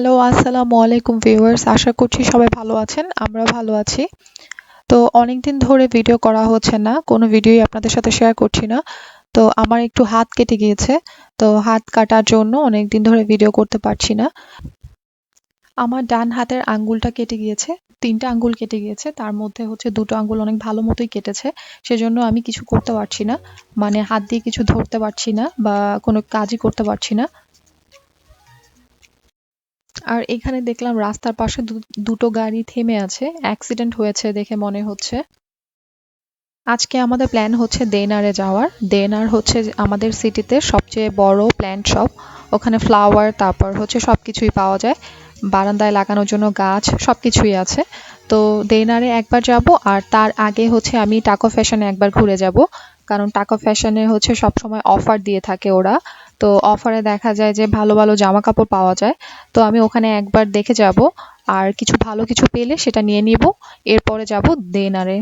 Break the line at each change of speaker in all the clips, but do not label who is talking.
Hello আসসালামু আলাইকুম viewers আশা করছি সবাই ভালো আছেন আমরা ভালো আছি। তো অনেকদিন ধরে ভিডিও করা হচ্ছে না, কোনো ভিডিওই আপনাদের সাথে শেয়ার করছি না। তো আমার একটু হাত কেটে গিয়েছে, তো হাত কাটার জন্য অনেকদিন ধরে ভিডিও করতে পারছি না। আমার ডান হাতের আঙ্গুলটা কেটে গিয়েছে, তিনটা আঙ্গুল কেটে গিয়েছে, তার মধ্যে হচ্ছে দুটো আঙ্গুল অনেক ভালো মতোই কেটেছে, সেজন্য আমি কিছু করতে পারছি না। মানে হাত দিয়ে কিছু ধরতে পারছি না বা কোনো কাজই করতে পারছি না। আর এখানে দেখলাম রাস্তার পাশে দুটো গাড়ি থেমে আছে। অ্যাক্সিডেন্ট হয়েছে দেখে মনে হচ্ছে। আজকে আমাদের প্ল্যান হচ্ছে দেনারে যাওয়ার। দেনার হচ্ছে আমাদের সিটিতে সবচেয়ে বড় প্ল্যান্ট শপ ওখানে ফ্লাওয়ার তারপর হচ্ছে সব কিছুই পাওয়া যায়। বারান্দায় লাগানোর জন্য গাছ সব কিছুই আছে। তো দেনারে একবার যাব আর তার আগে হচ্ছে আমি টাকো ফ্যাশনে একবার ঘুরে যাব। কারণ টাকো ফ্যাশনে হচ্ছে সব সময় অফার দিয়ে থাকে ওরা। তো অফারে দেখা যায় যে ভালো ভালো জামা কাপড় পাওয়া যায়। তো আমি ওখানে একবার দেখে যাব আর কিছু ভালো কিছু পেলে সেটা নিয়ে নিব। এরপরে যাব দেনারে।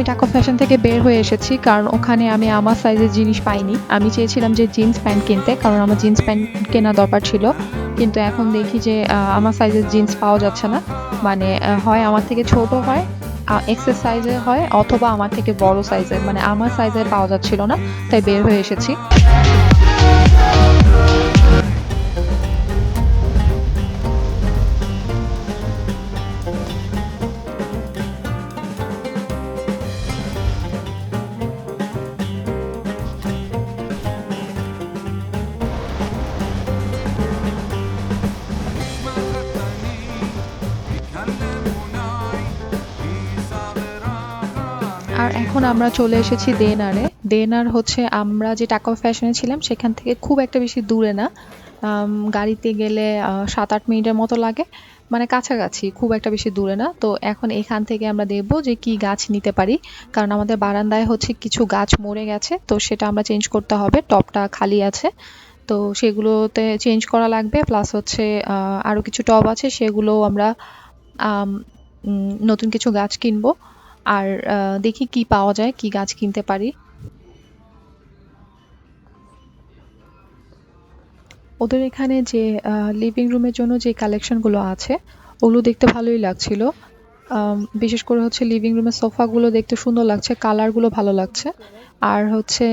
আমি টাকা ফ্যাশন থেকে বের হয়ে এসেছি, কারণ ওখানে আমি আমার সাইজের জিনিস পাইনি। আমি চেয়েছিলাম যে জিন্স প্যান্ট কিনতে, কারণ আমার জিন্স প্যান্ট কেনা দরকার ছিল। কিন্তু এখন দেখি যে আমার সাইজের জিন্স পাওয়া যাচ্ছে না। মানে হয় আমার থেকে ছোট হয় এক্সেস সাইজের হয়, অথবা আমার থেকে বড় সাইজের মানে আমার সাইজের পাওয়া যাচ্ছিল না, তাই বের হয়ে এসেছি। এখন আমরা চলে এসেছি দেনারে। দেনার হচ্ছে আমরা যে টাকা ফ্যাশনে ছিলাম, সেখান থেকে খুব একটা বেশি দূরে না। গাড়িতে গেলে সাত আট মিনিটের মতো লাগে। মানে কাছাকাছি, খুব একটা বেশি দূরে না। তো এখন এখান থেকে আমরা দেখব যে কি গাছ নিতে পারি। কারণ আমাদের বারান্দায় হচ্ছে কিছু গাছ মরে গেছে। তো সেটা আমরা চেঞ্জ করতে হবে। টপটা খালি আছে। তো সেগুলোতে চেঞ্জ করা লাগবে। প্লাস হচ্ছে আরও কিছু টব আছে। সেগুলো আমরা নতুন কিছু গাছ কিনবো। আর দেখি কি পাওয়া যায়, কি গাছ কিনতে পারি। ওদের এখানে যে লিভিং রুমের জন্য যে কালেকশনগুলো আছে, ওগুলো দেখতে ভালোই লাগছিল। বিশেষ করে হচ্ছে লিভিং রুমের সোফাগুলো দেখতে সুন্দর লাগছে কালারগুলো ভালো লাগছে। আর হচ্ছে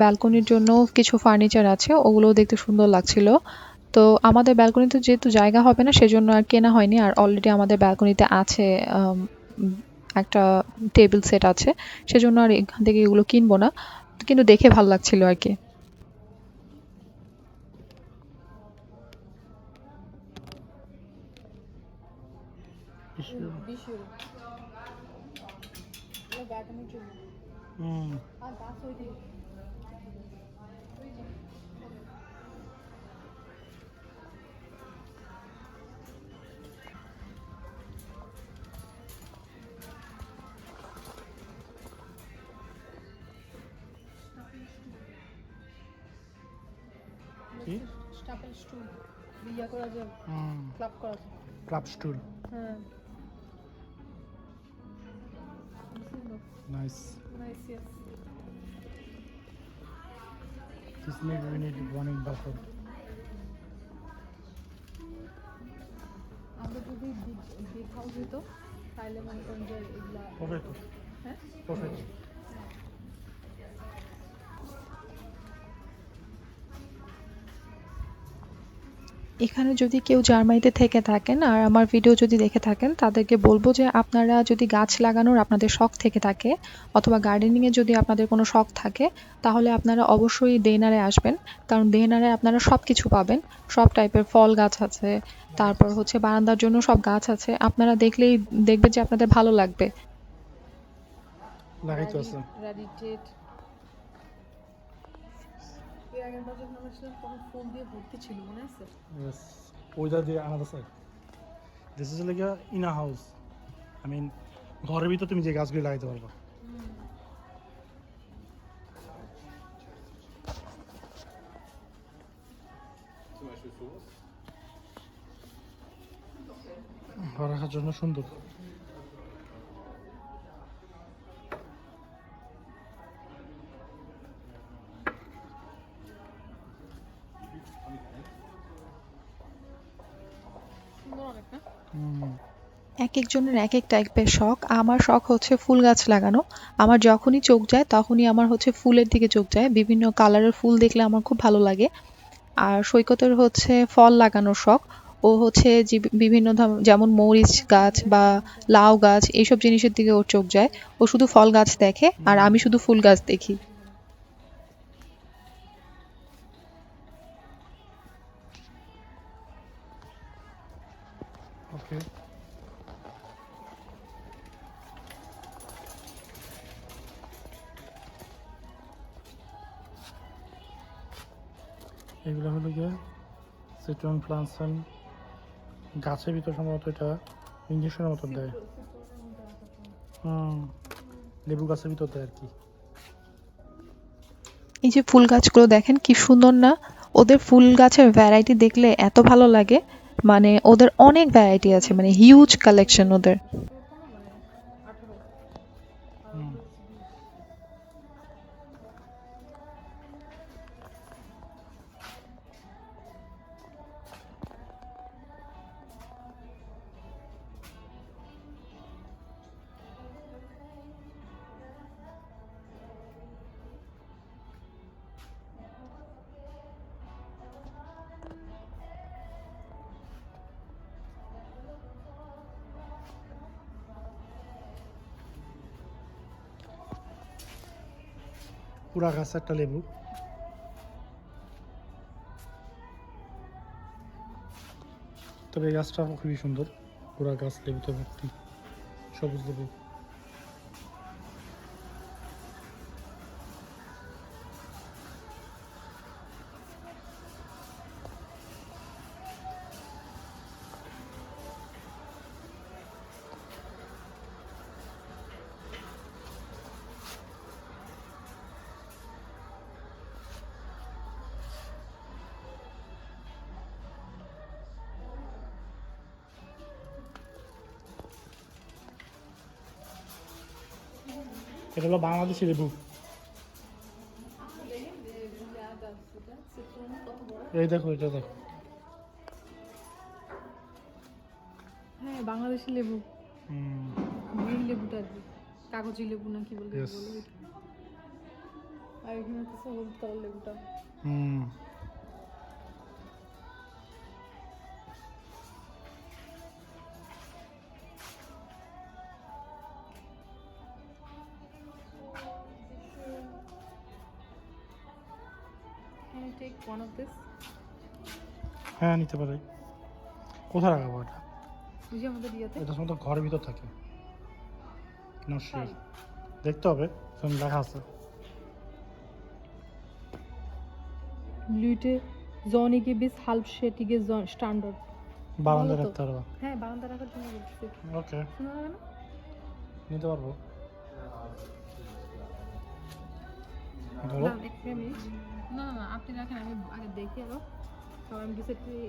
ব্যালকনির জন্য কিছু ফার্নিচার আছে ওগুলো দেখতে সুন্দর লাগছিল। তো আমাদের ব্যালকনিতে যেহেতু জায়গা হবে না, সেজন্য আর কেনা হয়নি। আর অলরেডি আমাদের ব্যালকনিতে আছে একটা টেবিল সেট আছে, সেজন্য আর এখান থেকে এগুলো কিনবো না। কিন্তু দেখে ভালো লাগছিল আর কি। করা ক্লাব করা যায়
ক্লাব স্টুল।
হ্যাঁ।
Nice.
Nice yes
This maybe we need one in buffer.
আমরা যদি বিগ হাউস হতো তাহলে মনে করেন যে এগুলা. হ্যাঁ. এখানে যদি কেউ জার্মানিতে থেকে থাকেন আর আমার ভিডিও যদি দেখে থাকেন, তাদেরকে বলব যে আপনারা যদি গাছ লাগানোর আপনাদের শখ থেকে থাকে অথবা গার্ডেনিংয়ে যদি আপনাদের কোনো শখ থাকে, তাহলে আপনারা অবশ্যই দেনারে আসবেন। কারণ দেনারে আপনারা সব কিছু পাবেন। সব টাইপের ফল গাছ আছে, তারপর হচ্ছে বারান্দার জন্য সব গাছ আছে। আপনারা দেখলেই দেখবেন যে আপনাদের ভালো লাগবে।
লাগাইতে আছে
এর আগের বার যখন আমরা ছিলাম তখন ফুল দিয়ে ভর্তি ছিল মনে আছে?
Yes. ওইটা দিয়ে আলাদা side this is like in a house I mean ঘরের ভিতর তুমি যে গাছগুলি লাগাইতে পারবা। ঘর রাখার জন্য সুন্দর।
এক একজনের এক এক টাইপের শখ। আমার শখ হচ্ছে ফুল গাছ লাগানো। আমার যখনই চোখ যায়, তখনই আমার হচ্ছে ফুলের দিকে চোখ যায়। বিভিন্ন কালারের ফুল দেখলে আমার খুব ভালো লাগে। আর সৈকতের হচ্ছে ফল লাগানোর শখ। ও হচ্ছে বিভিন্ন যেমন মরিচ গাছ বা লাউ গাছ, এইসব জিনিসের দিকে ওর চোখ যায়। ও শুধু ফল গাছ দেখে, আর আমি শুধু ফুল গাছ দেখি।
এগুলো হলো গিয়ে সিট্রন প্লান্টসন গাছের ভিতর সম্ভবত এটা ইঞ্জেকশনের মতো দেয়। লেবু গাছের ভিতর দেয় আর কি।
এই যে ফুল গাছগুলো দেখেন কি সুন্দর না? ওদের ফুল গাছের ভ্যারাইটি দেখলে এত ভালো লাগে। মানে ওদের অনেক ভ্যারাইটি আছে মানে হিউজ কালেকশন ওদের।
পুরা গাছ একটা লেবু। তবে এই গাছটা খুবই সুন্দর। পুরা গাছ লেবু তো ভর্তি। সবুজ লেবু। এটা হলো বাংলাদেশি লেবু। এই দেখো এটা দেখো।
হ্যাঁ বাংলাদেশি লেবু।
হুম।
গ্রিন লেবুটা আর কি। কাগজি লেবু না কি বলে. আর এখানে তো সবুজ তল লেবুটা।
হুম।
Can take one of this?
হ্যাঁ নিতে পারে। কোথায় রাখাবো এটা?
ওই যে আমাদের ইয়েতে।
এটা সম্ভবত ঘরের ভিতর থাকে। নট দেখতে হবে এখানে লেখা আছে।
Bis halbschättige Son- Standard.
বারান্দায়
ভালো তো।
রাখতে পারবা
হ্যাঁ বারান্দা রাখার জন্য বলছি।
ওকে
শোনা না
নিতে পারব। বলো
এক মিনিট। না না না আপনি রাখেন আমি আগে দেখি আরও। কারণ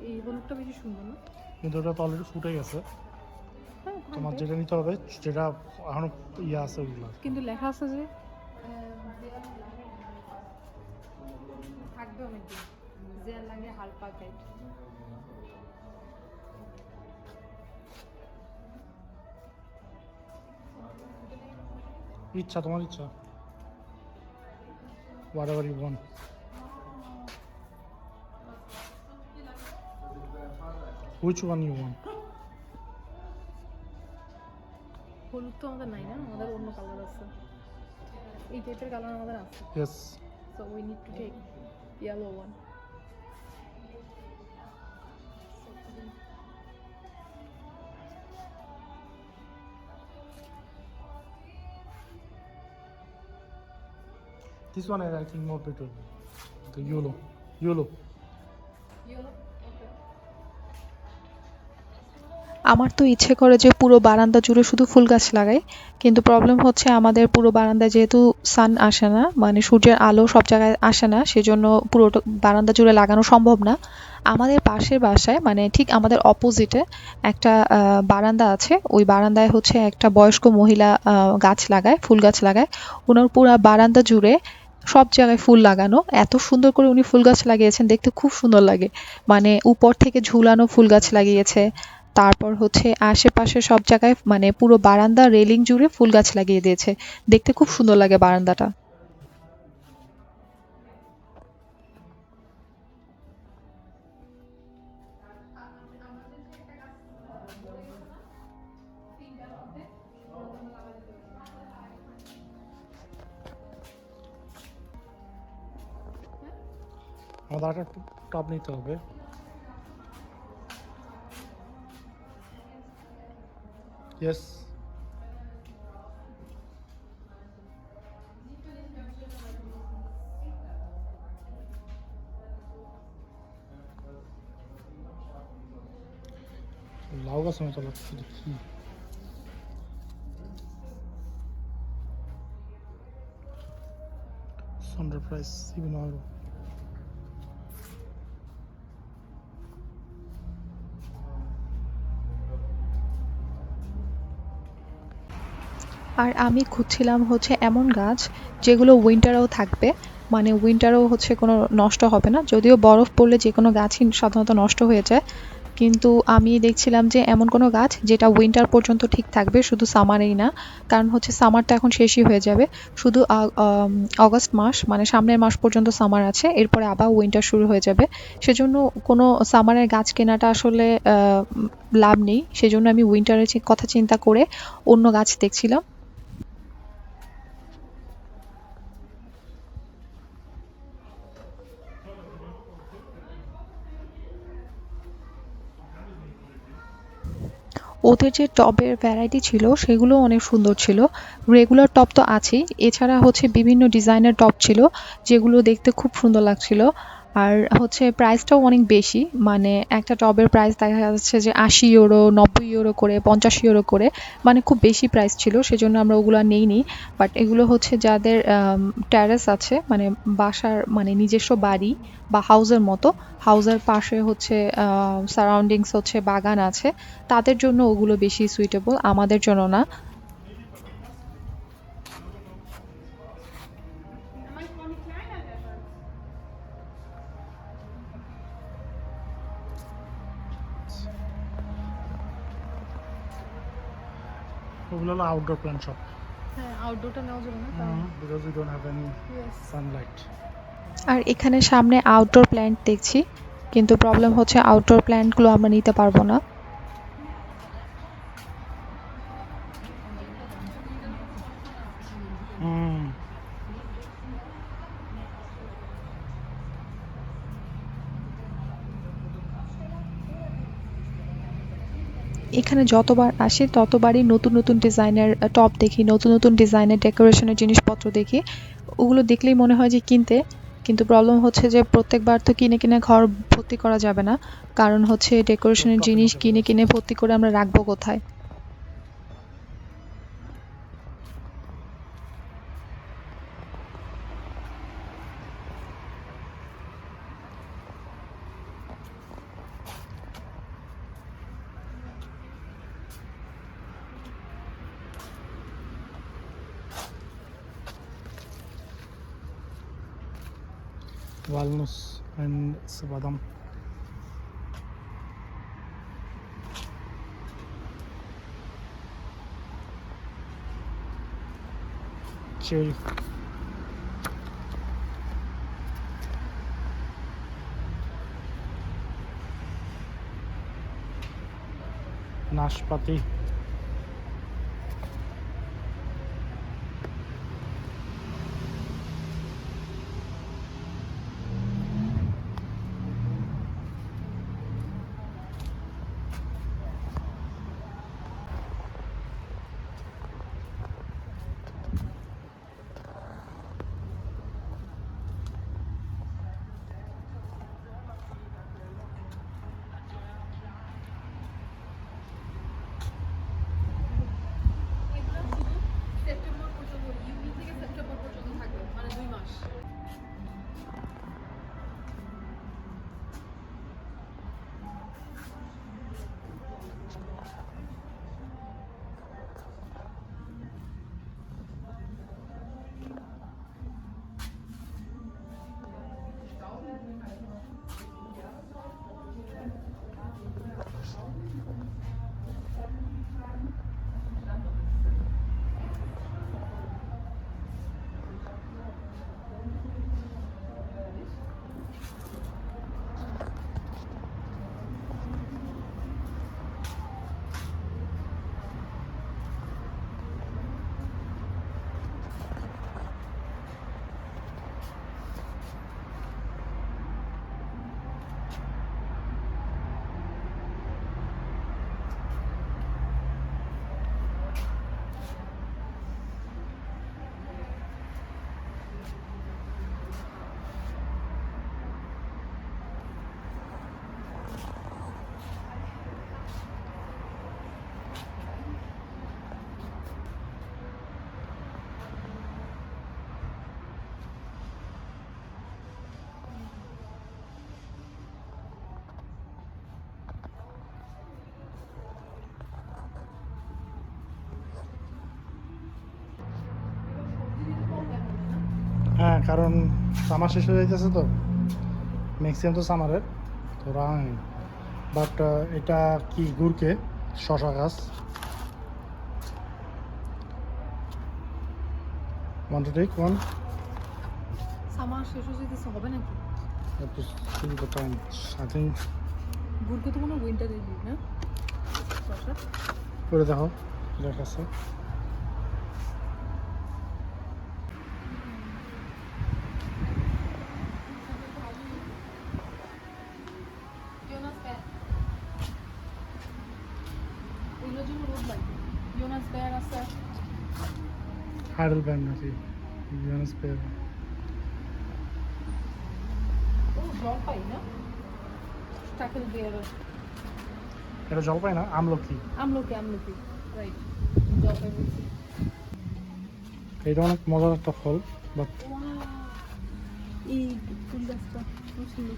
এই হলুদটা বেশি সুন্দর না।
কিন্তু ওটা তো অলরেডি ফুটে গেছে
হ্যাঁ
তোমার যেটা নিতে হবে যেটা এখনও ইয়ে আছে ওগুলো।
কিন্তু লেখা আছে যে থাকবে অনেক দিন জেল লাগে হাল পাকাইট
ইচ্ছা তোমার ইচ্ছা। Whatever you want which one you want
হলুদ তো আমাদের নাই না আমাদের অন্য কালার আছে এই টাইপের কালার আমাদের আছে
yes
so we need to take yellow one
This one I think more better. The YOLO. YOLO.
আমার তো ইচ্ছে করে যে পুরো বারান্দা জুড়ে শুধু ফুল গাছ লাগাই, কিন্তু প্রবলেম হচ্ছে আমাদের পুরো বারান্দায় যেহেতু সান আসে না মানে সূর্যের আলো সব জায়গায় আসে না, সেজন্য পুরো বারান্দা জুড়ে লাগানো সম্ভব না। আমাদের পাশের বাসায় মানে ঠিক আমাদের অপোজিটে একটা বারান্দা আছে, ওই বারান্দায় হচ্ছে একটা বয়স্ক মহিলা গাছ লাগায়, ফুল গাছ লাগায়। ওনার পুরো বারান্দা জুড়ে সব জায়গায় ফুল লাগানো। এত সুন্দর করে উনি ফুল গাছ লাগিয়েছেন, দেখতে খুব সুন্দর লাগে। মানে উপর থেকে ঝুলানো ফুল গাছ লাগিয়েছে। তারপর হচ্ছে আশেপাশে সব জায়গায় মানে পুরো বারান্দা রেলিং জুড়ে ফুল গাছ লাগিয়ে দিয়েছে। দেখতে খুব সুন্দর লাগে বারান্দাটা।
আমাদের একটা টপ নিতে হবে। ইয়েস লাউ গাছ মতো লাগছে দেখি Thunder price
আর আমি খুঁজছিলাম হচ্ছে এমন গাছ যেগুলো উইন্টারেও থাকবে। মানে উইন্টারেও হচ্ছে কোনো নষ্ট হবে না। যদিও বরফ পড়লে যে কোনো গাছই সাধারণত নষ্ট হয়ে যায়। কিন্তু আমি দেখছিলাম যে এমন কোনো গাছ যেটা উইন্টার পর্যন্ত ঠিক থাকবে, শুধু সামারেই না। কারণ হচ্ছে সামারটা এখন শেষই হয়ে যাবে। শুধু অগস্ট মাস মানে সামনের মাস পর্যন্ত সামার আছে। এরপরে আবার উইন্টার শুরু হয়ে যাবে। সেজন্য কোনো সামারের গাছ কেনাটা আসলে লাভ নেই। সেজন্য আমি উইন্টারের কথা চিন্তা করে অন্য গাছ দেখছিলাম। ওদের যে টবের ভ্যারাইটি ছিল সেগুলো অনেক সুন্দর ছিল। রেগুলার টপ তো আছেই। এছাড়া হচ্ছে বিভিন্ন ডিজাইনের টপ ছিল, যেগুলো দেখতে খুব সুন্দর লাগছিল। আর হচ্ছে প্রাইসটাও অনেক বেশি। মানে একটা টবের প্রাইস দেখা যাচ্ছে যে আশি ইউরো নব্বই ইউরো করে, পঞ্চাশ ইউরো করে। মানে খুব বেশি প্রাইস ছিল, সেজন্য আমরা ওগুলো নেইনি। বাট এগুলো হচ্ছে যাদের ট্যারেস আছে মানে বাসার মানে নিজস্ব বাড়ি বা হাউসের মতো হাউসের পাশে হচ্ছে সারাউন্ডিংস হচ্ছে বাগান আছে, তাদের জন্য ওগুলো বেশি সুইটেবল আমাদের জন্য না।
ওগুলো হলো আউটডোর প্ল্যান্ট সব।
হ্যাঁ আউটডোরটা নেওয়া যাবে না কারণ
because we don't have any sunlight
আর এখানে সামনে আউটডোর প্ল্যান্ট দেখছি কিন্তু প্রবলেম হচ্ছে আউটডোর প্ল্যান্টগুলো আমরা নিতে পারব না
হুম
এখানে যতবার আসি ততবারই নতুন নতুন ডিজাইনের টপ দেখি নতুন নতুন ডিজাইনের ডেকোরেশনের জিনিসপত্র দেখি। ওগুলো দেখলেই মনে হয় যে কিনতে কিন্তু প্রবলেম হচ্ছে যে প্রত্যেকবার তো কিনে কিনে ঘর ভর্তি করা যাবে না। কারণ হচ্ছে ডেকোরেশনের জিনিস কিনে কিনে ভর্তি করে আমরা রাখব কোথায়?
অ্যান্ড বাদাম চেরি নাশপাতি
এগুলো
হ্যাঁ কারণ সামার শেষ হয়ে যাইতেছে তো। ম্যাক্সিমাম তো সামারের তো রাং বাট এটা কি গুড়কে? শশা গাছ। One two take one
summer শেষ হয়ে যেতেছে হবে নাকি?
টাইম আই থিঙ্ক
গুড়কে তো কোনো উইন্টারে দিই না? শশা
করে দেখো দেখাচ্ছে
ইয়োনাস ব্যাগ ওইগুলোর জন্য রোদ ইয়োনাস আছে
ব্যান্ড পেয়ার
ও জলপাই না টাকেল বেয়ার
এটা জলপাই না আমলকি
আমলকি আমলকি রাইট জলপাই বলছি
এটা অনেক মজার একটা ফল বাট
এই ফুল গাছটা খুব সুন্দর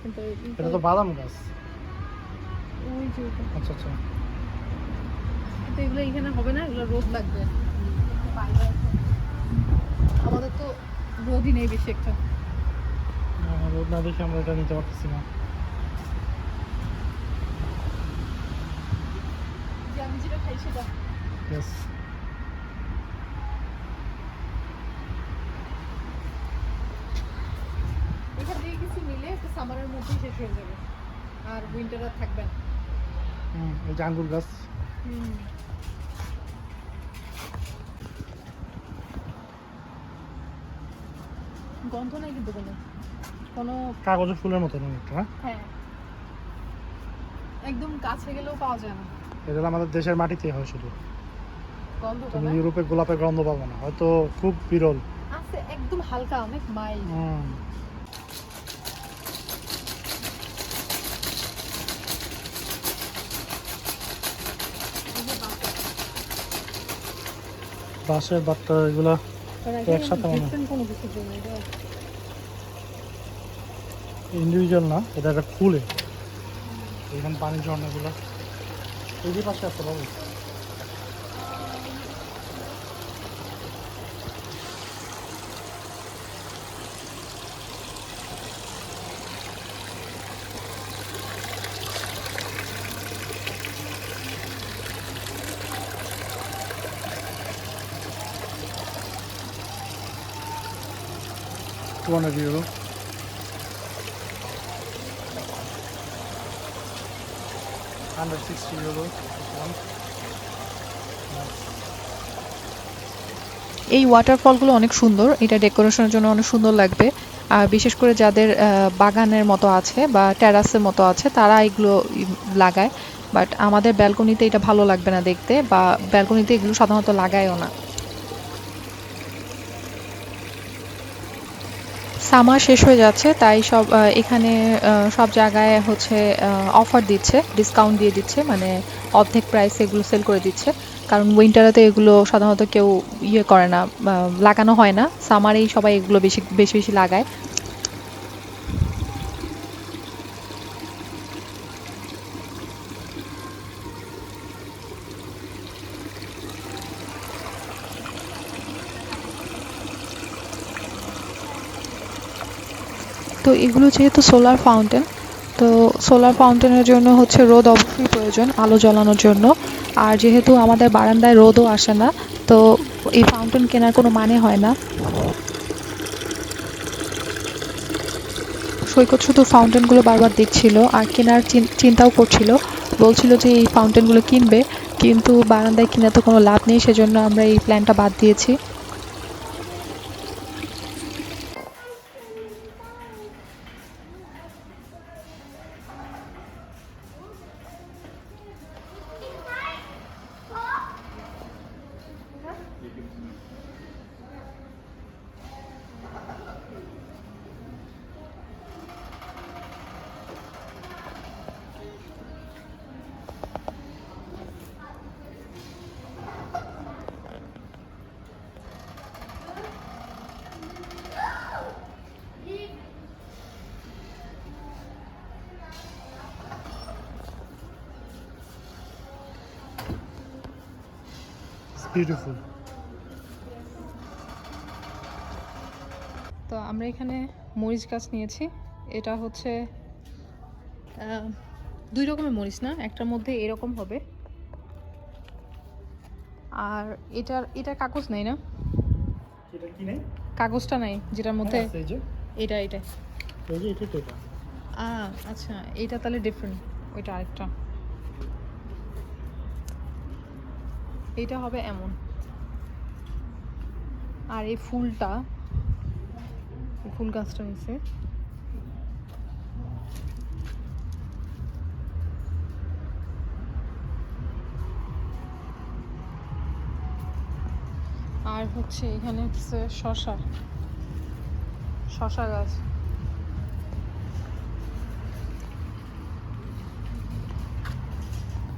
কিন্তু
এটা তো বাদাম গাছ। আচ্ছা আচ্ছা।
কিন্তু এগুলো এখানে হবে না এগুলো রোদ লাগবে। আমাদের তো রোদই নেই বেশি একটা।
রোদ না দেখে আমরা এটা নিতে পারতেছি না।
আমি যেটা খাই সেটা।
ইয়েস
এখান থেকে কিছু নিলে একটা সামারের মধ্যেই শেষ হয়ে যাবে। আর উইন্টার আর থাকবে না।
হুম এই আঙ্গুর গাছ।
গন্ধ নাই কিন্তু কোনো। কোনো
কাগজের ফুলের মতো একটা হ্যাঁ?
হ্যাঁ। একদম কাছে গেলেও পাওয়া যায় না।
এটা আমাদের দেশের মাটিতে হয় শুধু।
গন্ধ
তুমি ইউরোপে গোলাপের গন্ধ পাবো না হয়তো খুব বিরল।
আছে একদম হালকা অনেক মাইল্ড
বাঁশের বাট্টা এগুলা একসাথে ইন্ডিভিজুয়াল না এটা একটা খুলে এখানে পানির ঝর্ণাগুলো। এই পাশে আছে two hundred euro hundred sixty euro
এই ওয়াটারফলগুলো অনেক সুন্দর। এটা ডেকোরেশনের জন্য অনেক সুন্দর লাগবে। আর বিশেষ করে যাদের বাগানের মতো আছে বা টেরাসের মতো আছে, তারা এগুলো লাগায়। বাট আমাদের ব্যালকনিতে এটা ভালো লাগবে না দেখতে বা ব্যালকনিতে এগুলো সাধারণত লাগায়ও না। সামার শেষ হয়ে যাচ্ছে, তাই সব এখানে সব জায়গায় হচ্ছে অফার দিচ্ছে ডিসকাউন্ট দিয়ে দিচ্ছে মানে অর্ধেক প্রাইসে এগুলো সেল করে দিচ্ছে। কারণ উইন্টারেতে এগুলো সাধারণত কেউ ইয়ে করে না লাগানো হয় না। সামারেই সবাই এগুলো বেশি বেশি বেশি লাগায়। তো এগুলো যেহেতু সোলার ফাউন্টেন তো সোলার ফাউন্টেনের জন্য হচ্ছে রোদ অবশ্যই প্রয়োজন আলো জ্বালানোর জন্য। আর যেহেতু আমাদের বারান্দায় রোদও আসে না, তো এই ফাউন্টেন কেনার কোনো মানে হয় না। সৈকত শুধু ফাউন্টেনগুলো বারবার দেখছিল, আর কেনার চিন- চিন্তাও করছিল। বলছিল যে এই ফাউন্টেনগুলো কিনবে, কিন্তু বারান্দায় কিনে তো কোনো লাভ নেই, সেজন্য আমরা এই প্ল্যানটা বাদ দিয়েছি।
বিউটিফুল
তো আমরা এখানে মরিচ গাছ নিয়েছি। এটা হচ্ছে দুই রকমের মরিচ না? একটার মধ্যে এরকম হবে। আর এটার এটা কাগজ নেই না? কাগজটা নাই যেটার মধ্যে
হ্যাঁ,
এটা এটা আচ্ছা এটা তাহলে ডিফারেন্ট ওইটা আরেকটা। এটা হবে এমন। আর এই ফুলটা ফুল গাছটা নিচে আর হচ্ছে এখানে হচ্ছে শশা। শশা গাছ।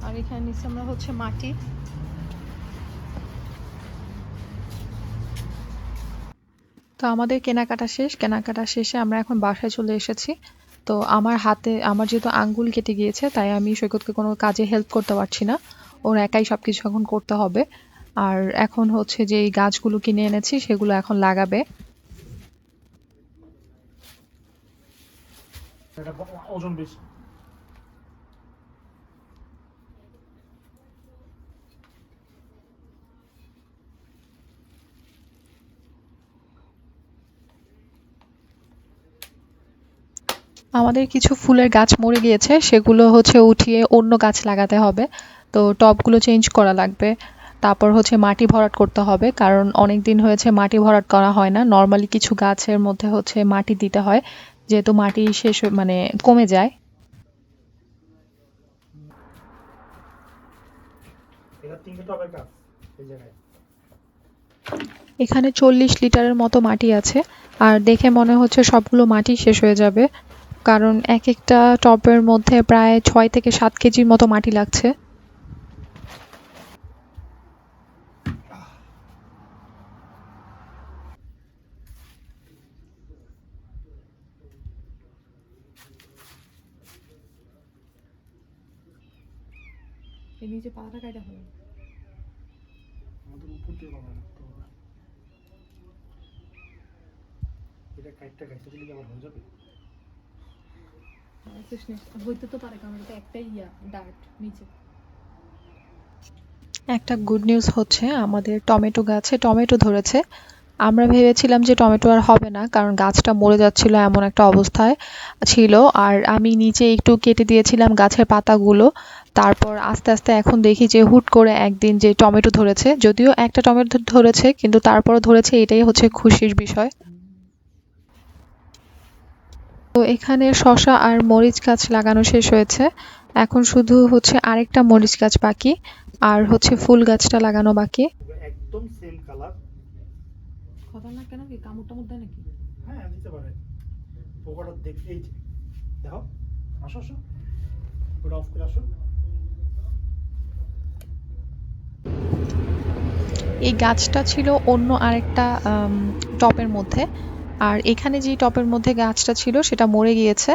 আর এখানে নিচে আমরা হচ্ছে মাটি।
তো আমাদের কেনাকাটা শেষ। কেনাকাটা শেষে আমরা এখন বাসায় চলে এসেছি। তো আমার হাতে, আমার যেহেতু আঙ্গুল কেটে গিয়েছে, তাই আমি সৈকতকে কোনো কাজে হেল্প করতে পারছি না। ওর একাই সব কিছু এখন করতে হবে। আর এখন হচ্ছে যে এই গাছগুলো কিনে এনেছি, সেগুলো এখন লাগাবে।
ওজন বেশি।
আমাদের কিছু ফুলের গাছ মরে গিয়েছে সেগুলো হচ্ছে উঠিয়ে অন্য গাছ লাগাতে হবে। তো টবগুলো চেঞ্জ করা লাগবে। তারপর হচ্ছে মাটি ভরাট করতে হবে কারণ অনেক দিন হয়েছে মাটি ভরাট করা হয় না। নর্মালি কিছু গাছের মধ্যে হচ্ছে মাটি দিতে হয় যেহেতু মাটি শেষ মানে কমে যায়। এখানে চল্লিশ লিটারের মতো মাটি আছে আর দেখে মনে হচ্ছে সবগুলো মাটি শেষ হয়ে যাবে। কারণ এক একটা টবের মধ্যে প্রায় ছয় থেকে সাত কেজির মতো মাটি লাগছে।
নিচে পাতা কাটা হবে
আমাদের উপর দিয়ে বাবা এটা কাইটটা কাইটটা দিলে কি আবার হয়ে যাবে?
একটা গুড নিউজ হচ্ছে, আমাদের টমেটো গাছে টমেটো ধরেছে। আমরা ভেবেছিলাম যে টমেটো আর হবে না, কারণ গাছটা মরে যাচ্ছিল এমন একটা অবস্থায় ছিল। আর আমি নিচে একটু কেটে দিয়েছিলাম গাছের পাতাগুলো। তারপর আস্তে আস্তে এখন দেখি যে হুট করে একদিন যে টমেটো ধরেছে, যদিও একটা টমেটো ধরেছে, কিন্তু তারপরও ধরেছে, এটাই হচ্ছে খুশির বিষয়। তো এখানে শশা আর মরিচ গাছ লাগানো শেষ হয়েছে। এখন শুধু হচ্ছে আরেকটা মরিচ গাছ বাকি আর হচ্ছে ফুল গাছটা লাগানো বাকি।
একদম সেম কালার
খতরনাক কেন কি? কামড় টামড় দেয় নাকি?
হ্যাঁ দিতে পারে। পোকাটা দেখ এই যে দেখো আসো আসো। পুরো অফ করে আসো।
এই গাছটা ছিল অন্য আরেকটা টপের মধ্যে। আর এখানে যে টপের মধ্যে গাছটা ছিল সেটা মরে গিয়েছে।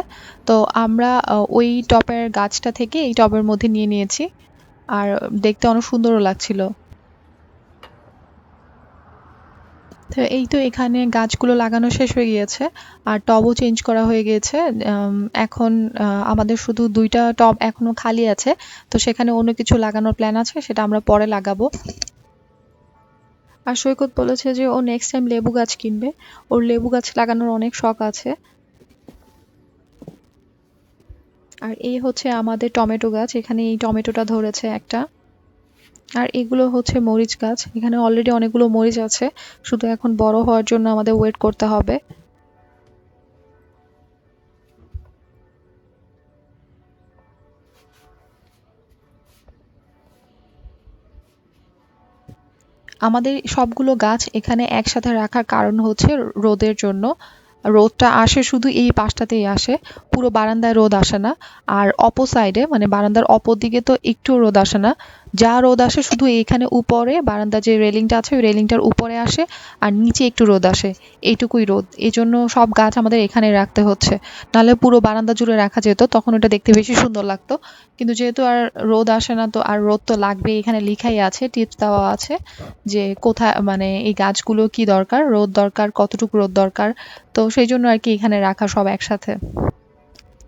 তো আমরা ওই টপের গাছটা থেকে এই টবের মধ্যে নিয়ে নিয়েছি। আর দেখতে অনেক সুন্দরও লাগছিল। তো এই তো এখানে গাছগুলো লাগানো শেষ হয়ে গিয়েছে। আর টবও চেঞ্জ করা হয়ে গিয়েছে। এখন আমাদের শুধু দুইটা টব এখনও খালি আছে। তো সেখানে অন্য কিছু লাগানোর প্ল্যান আছে, সেটা আমরা পরে লাগাবো। আর সৈকত বলেছে যে ও নেক্সট টাইম লেবু গাছ কিনবে। ওর লেবু গাছ লাগানোর অনেক শখ আছে। আর এই হচ্ছে আমাদের টমেটো গাছ। এখানে এই টমেটোটা ধরেছে একটা। আর এগুলো হচ্ছে মরিচ গাছ। এখানে অলরেডি অনেকগুলো মরিচ আছে। শুধু এখন বড় হওয়ার জন্য আমাদের ওয়েট করতে হবে। আমাদের সবগুলো গাছ এখানে একসাথে রাখার কারণ হচ্ছে রোদের জন্য। রোদটা আসে শুধু এই পাশটাতেই আসে, পুরো বারান্দায় রোদ আসে না। আর অপো সাইডে মানে বারান্দার অপর দিকে তো একটু রোদ আসে না। যা রোদ আসে শুধু এইখানে উপরে বারান্দা যে রেলিংটা আছে ওই রেলিংটার উপরে আসে আর নিচে একটু রোদ আসে। এইটুকুই রোদ। এই জন্য সব গাছ আমাদের এখানে রাখতে হচ্ছে। নাহলে পুরো বারান্দা জুড়ে রাখা যেত, তখন ওটা দেখতে বেশি সুন্দর লাগতো। কিন্তু যেহেতু আর রোদ আসে না, তো আর রোদ তো লাগবে এখানে লেখাই আছে, টিপস দেওয়া আছে যে কোথায় মানে এই গাছগুলো কি দরকার, রোদ দরকার, কতটুকু রোদ দরকার। তো সেই জন্য আর কি এখানে রাখা সব একসাথে।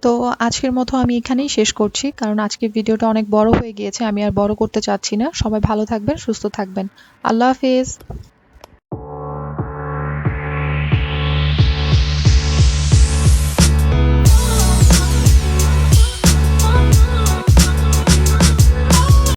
তো আজকের মতো আমি এখানেই শেষ করছি, কারণ আজকের ভিডিওটা অনেক বড় হয়ে গিয়েছে, আমি আর বড় করতে চাচ্ছি না। সবাই ভালো থাকবেন, সুস্থ থাকবেন। আল্লাহ হাফেজ।